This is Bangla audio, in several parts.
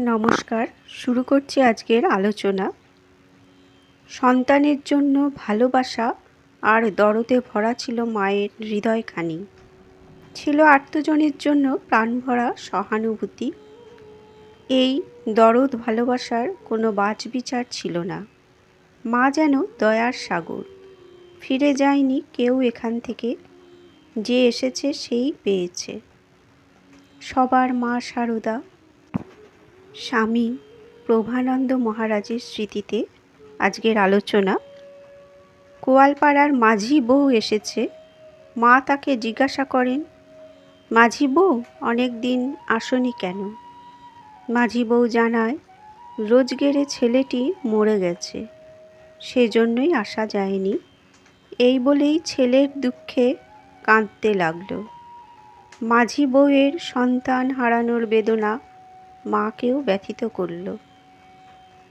নমস্কার। শুরু করছি আজকের আলোচনা। সন্তানের জন্য ভালোবাসা আর দরদে ভরা ছিল মায়ের হৃদয়খানি। ছিল আত্মজনের জন্য প্রাণভরা সহানুভূতি। এই দরদ ভালোবাসার কোনো বাছবিচার ছিল না। মা যেন দয়ার সাগর। ফিরে যায়নি কেউ এখান থেকে। যে এসেছে সেই পেয়েছে। সবার মা সারদা স্বামী প্রভানন্দ মহারাজের স্মৃতিতে আজকের আলোচনা। কোয়ালপাড়ার মাঝি বউ এসেছে। মা তাকে জিজ্ঞাসা করেন, মাঝি বউ, অনেক দিন আসনি কেন? মাঝি বউ জানায়, রোজগেরে ছেলেটি মরে গেছে। সেজন্যই আসা যায়নি। এই বলেই ছেলের দুঃখে কাঁদতে লাগল। মাঝি বউয়ের সন্তান হারানোর বেদনা মাকেও ব্যথিত করল।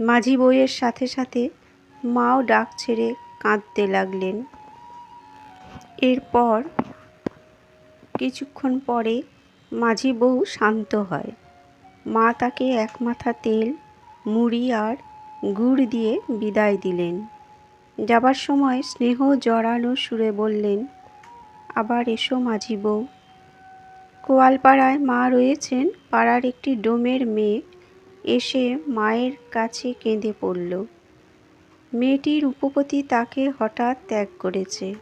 মাঝি বউয়ের সাথে সাথে মাও ডাক ছেড়ে কাঁদতে লাগলেন। এরপর কিছুক্ষণ পরে মাঝি বউ শান্ত হয়। মা তাকে এক মাথা তেল, মুড়ি আর গুড় দিয়ে বিদায় দিলেন। যাবার সময় স্নেহ জড়ানো সুরে বললেন, আবার এসো মাঝি বউ। কোয়ালপাড়ায় মা রয়েছেন, পাড়ার একটি ডোমের মেয়ে এসে মায়ের কাছে কেঁদে পড়ল। মেয়েটির উপপতি তাকে হঠাৎ ত্যাগ করেছে।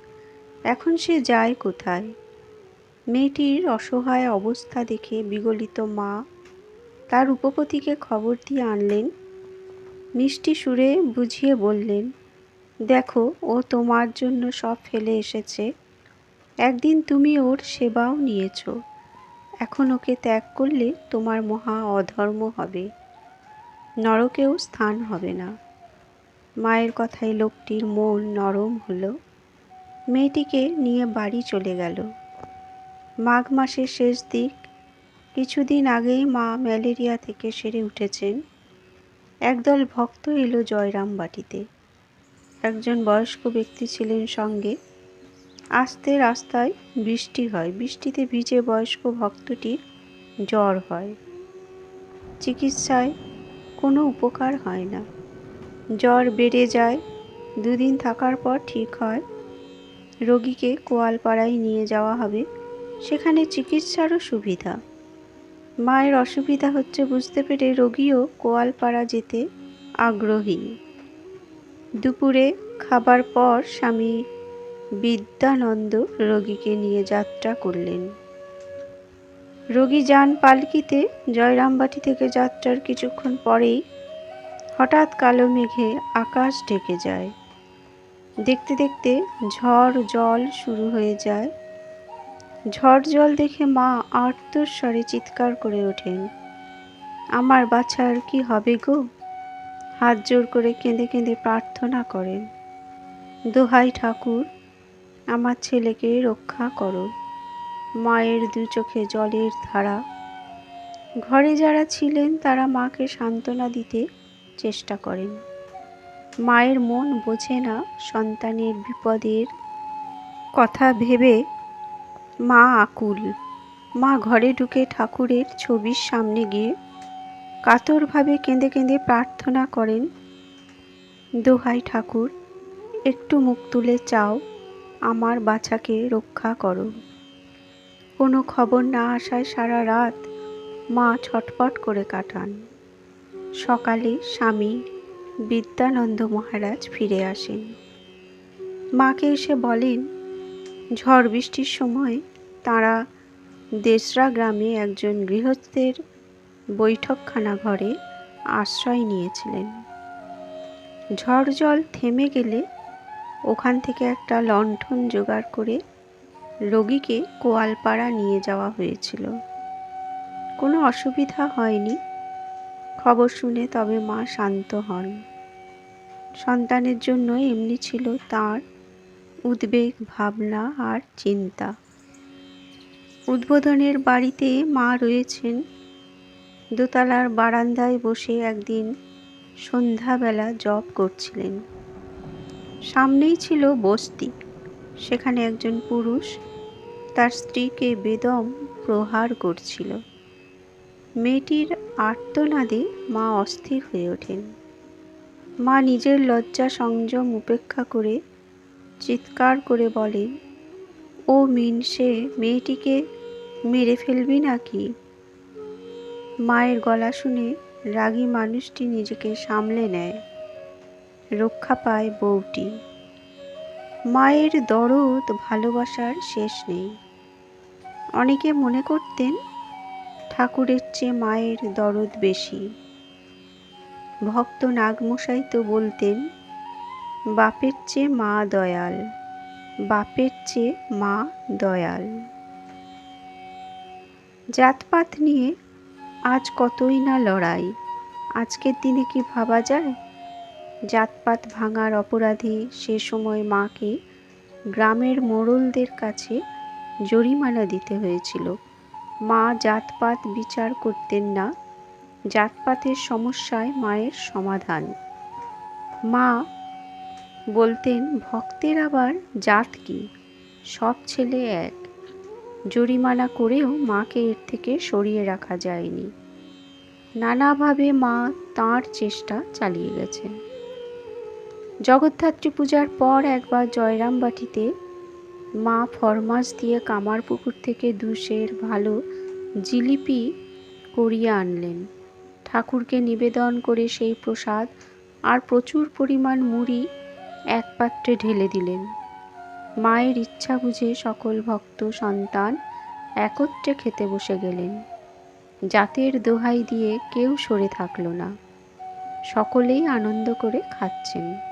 এখন সে যায় কোথায়? মেয়েটির অসহায় অবস্থা দেখে বিগলিত মা তার উপপতিকে খবর দিয়ে আনলেন। মিষ্টি সুরে বুঝিয়ে বললেন, দেখো, ও তোমার জন্য সব ফেলে এসেছে। একদিন তুমি ওর সেবাও নিয়েছো। এখন ওকে ত্যাগ করলে তোমার মহা অধর্ম হবে। নরকেও স্থান হবে না। মায়ের কথায় লোকটির মন নরম হলো। মেয়েটিকে নিয়ে বাড়ি চলে গেল। মাঘ মাসের শেষ দিক। কিছুদিন আগেই মা ম্যালেরিয়া থেকে সেরে উঠেছেন। একদল ভক্ত এলো জয়রাম বাটিতে একজন বয়স্ক ব্যক্তি ছিলেন সঙ্গে। আস্তে রাস্তায় বৃষ্টি হয়। বৃষ্টিতে ভিজে বয়স্ক ভক্তটির জ্বর হয়। চিকিৎসায় কোনো উপকার হয় না। জ্বর বেড়ে যায়, দুদিন থাকার পর ঠিক হয়। রোগীকে কোয়ালপাড়ায় নিয়ে যাওয়া হবে, সেখানে চিকিৎসারও সুবিধা। মায়ের অসুবিধা হচ্ছে বুঝতে পেরে রোগীও কোয়ালপাড়া যেতে আগ্রহী। দুপুরে খাবার পর স্বামী বিদ্যানন্দ রোগীকে নিয়ে যাত্রা করলেন। রোগী যান পালকিতে, জয়রামবাটি থেকে যাত্রার কিছুক্ষণ পরেই হঠাৎ কালো মেঘে আকাশ ঢেকে যায়। দেখতে দেখতে ঝড় জল শুরু হয়ে যায়। ঝড় জল দেখে মা আর্তস্বরে চিৎকার করে ওঠেন। আমার বাছার কি হবে গো? হাত জোর করে কেঁদে কেঁদে প্রার্থনা করেন। দোহাই ঠাকুর আমার ছেলেকে রক্ষা করো। মায়ের দু চোখে জলের ধারা। ঘরে যারা ছিলেন, তারা মাকে সান্ত্বনা দিতে চেষ্টা করেন। মায়ের মন বোঝে না সন্তানের বিপদের কথা ভেবে। মা আকুল। মা ঘরে ঢুকে ঠাকুরের ছবির সামনে গিয়ে কাতরভাবে কেঁদে কেঁদে প্রার্থনা করেন, দোহাই ঠাকুর, একটু মুখ তুলে চাও। আমার বাছাকে রক্ষা করো। কোনো খবর না আসায় সারা রাত মা ছটপট করে কাটান। সকালে স্বামী বিদ্যানন্দ মহারাজ ফিরে আসেন। মাকে এসে বলেন, ঝড় বৃষ্টির সময় তারা দেশরা গ্রামে একজন গৃহস্থের বৈঠকখানা ঘরে আশ্রয় নিয়েছিলেন। ঝড় জল থেমে গেলে ওখান থেকে একটা লণ্ঠন জোগাড় করে রোগীকে কোয়ালপাড়া নিয়ে যাওয়া হয়েছিল। কোনো অসুবিধা হয়নি। খবর শুনে তবে মা শান্ত হন। সন্তানের জন্য এমনি ছিল তার উদ্বেগ, ভাবনা আর চিন্তা। উদ্বোধনের বাড়িতে মা রয়েছেন। দোতলার বারান্দায় বসে একদিন সন্ধ্যাবেলা জব করছিলেন। সামনেই ছিল বস্তি। সেখানে একজন পুরুষ তার স্ত্রীকে বেদম প্রহার করছিল। মেয়েটির আর্তনাদে মা অস্থির হয়ে ওঠেন। মা নিজের লজ্জা সংযম উপেক্ষা করে চিৎকার করে বলেন, ও মিনসে, মেয়েটিকে মেরে ফেলবি নাকি? মায়ের গলা শুনে রাগী মানুষটি নিজেকে সামলে নেয়। রক্ষা পায় বউটি। মায়ের দরদ ভালোবাসার শেষ নেই। অনেকে মনে করতেন ঠাকুরের চেয়ে মায়ের দরদ বেশি। ভক্ত নাগমশাই তো বলতেন, বাপের চেয়ে মা দয়াল, বাপের চেয়ে মা দয়াল। জাতপাত নিয়ে আজ কতই না লড়াই, আজকের দিনে কি ভাবা যায়? জাতপাত ভাঙার অপরাধে সে সময় মাকে গ্রামের মোড়লদের কাছে জরিমানা দিতে হয়েছিল। মা জাতপাত বিচার করতেন না, জাতপাতের সমস্যায় মায়ের সমাধান। মা বলতেন, ভক্তের আবার জাত কি? সব ছেলে এক। জরিমানা করেও মাকে এর থেকে সরিয়ে রাখা যায়নি। নানাভাবে মা তাঁর চেষ্টা চালিয়ে গেছেন। জগদ্ধাত্রী পূজার পর একবার জয়রামবাটিতে মা ফরমাস দিয়ে কামার পুকুর থেকে দুশের ভালো জিলিপি করিয়ে আনলেন। ঠাকুরকে নিবেদন করে সেই প্রসাদ আর প্রচুর পরিমাণ মুড়ি এক পাত্রে ঢেলে দিলেন। মায়ের ইচ্ছা বুঝে সকল ভক্ত সন্তান একত্রে খেতে বসে গেলেন। জাতের দোহাই দিয়ে কেউ সরে থাকল না। সকলেই আনন্দ করে খাচ্ছেন।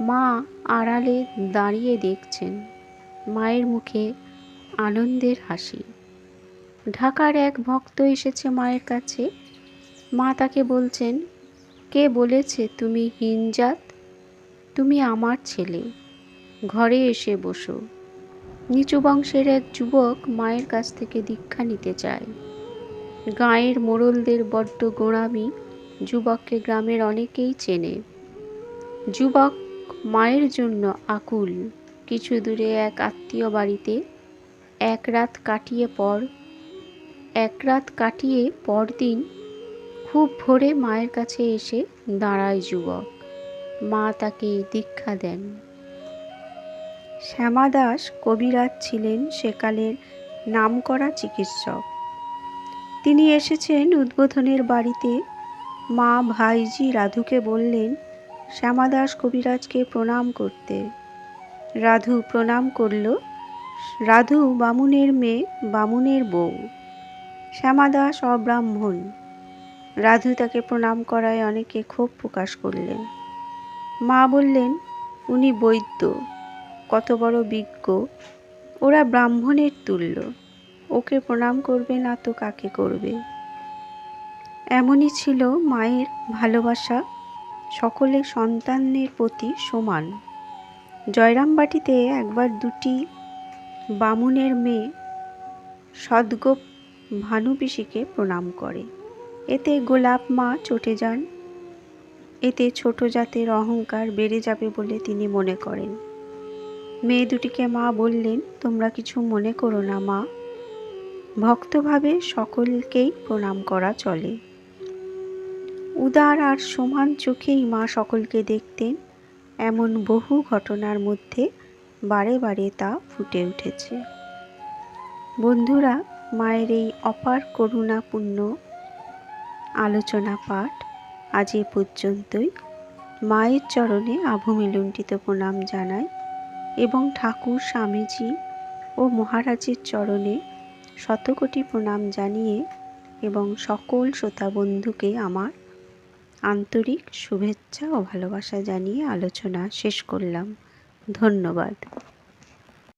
মা আড়ালে দাঁড়িয়ে দেখছেন মায়ের মুখে আনন্দের হাসি। ঢাকার এক ভক্ত এসেছে মায়ের কাছে। মা তাকে বলছেন, কে বলেছে তুমি হিনজাত? তুমি আমার ছেলে। ঘরে এসে বসো। নিচু বংশের এক যুবক মায়ের কাছ থেকে দীক্ষা নিতে চায়। গাঁয়ের মোড়লদের বড্ড গোড়ামি যুবককে গ্রামের অনেকেই চেনে। যুবক মায়ের জন্য আকুল। কিছু দূরে এক আত্মীয় বাড়িতে এক রাত কাটিয়ে পর, এক রাত কাটিয়ে পরদিন খুব ভোরে মায়ের কাছে এসে দাঁড়ায় যুবক। মা তাকে দীক্ষা দেন। শ্যামা দাস কবিরাজ ছিলেন সেকালের নামকরা চিকিৎসক। তিনি এসেছেন উদ্বোধনের বাড়িতে। মা ভাইজি রাধুকে বললেন শ্যামাদাস কবিরাজকে প্রণাম করতে। রাধু প্রণাম করল, রাধু বামুনের মেয়ে, বামুনের বউ। শ্যামাদাস অব্রাহ্মণ। রাধু তাকে প্রণাম করায় অনেকে ক্ষোভ প্রকাশ করলেন। মা বললেন, উনি বৈদ্য, কত বড় বিজ্ঞ। ওরা ব্রাহ্মণের তুল্য। ওকে প্রণাম করবে না তো কাকে করবে? এমনই ছিল মায়ের ভালোবাসা। সকলে সন্তানের প্রতি সমান। জয়রামবাটিতে একবার দুটি বামুনের মেয়ে সদ্গোপ ভানুপিসিকে প্রণাম করে। এতে গোলাপ মা চটে যান। এতে ছোট জাতের অহংকার বেড়ে যাবে বলে তিনি মনে করেন। মেয়ে দুটিকে মা বললেন, তোমরা কিছু মনে করো না মা। ভক্তভাবে সকলকেই প্রণাম করা চলে। উদার আর সমান চোখেই মা সকলকে দেখতেন, এমন বহু ঘটনার মধ্যে বারে বারে তা ফুটে উঠেছে। বন্ধুরা, মায়ের এই অপার করুণাপূর্ণ আলোচনা পাঠ আজ এ পর্যন্তই। মায়ের চরণে আভূমিলুণ্ঠিত প্রণাম জানাই এবং ঠাকুর, স্বামীজি ও মহারাজের চরণে শতকোটি প্রণাম জানিয়ে এবং সকল শ্রোতা বন্ধুকে আমার আন্তরিক শুভেচ্ছা ও ভালোবাসা জানিয়ে আলোচনা শেষ করলাম। ধন্যবাদ।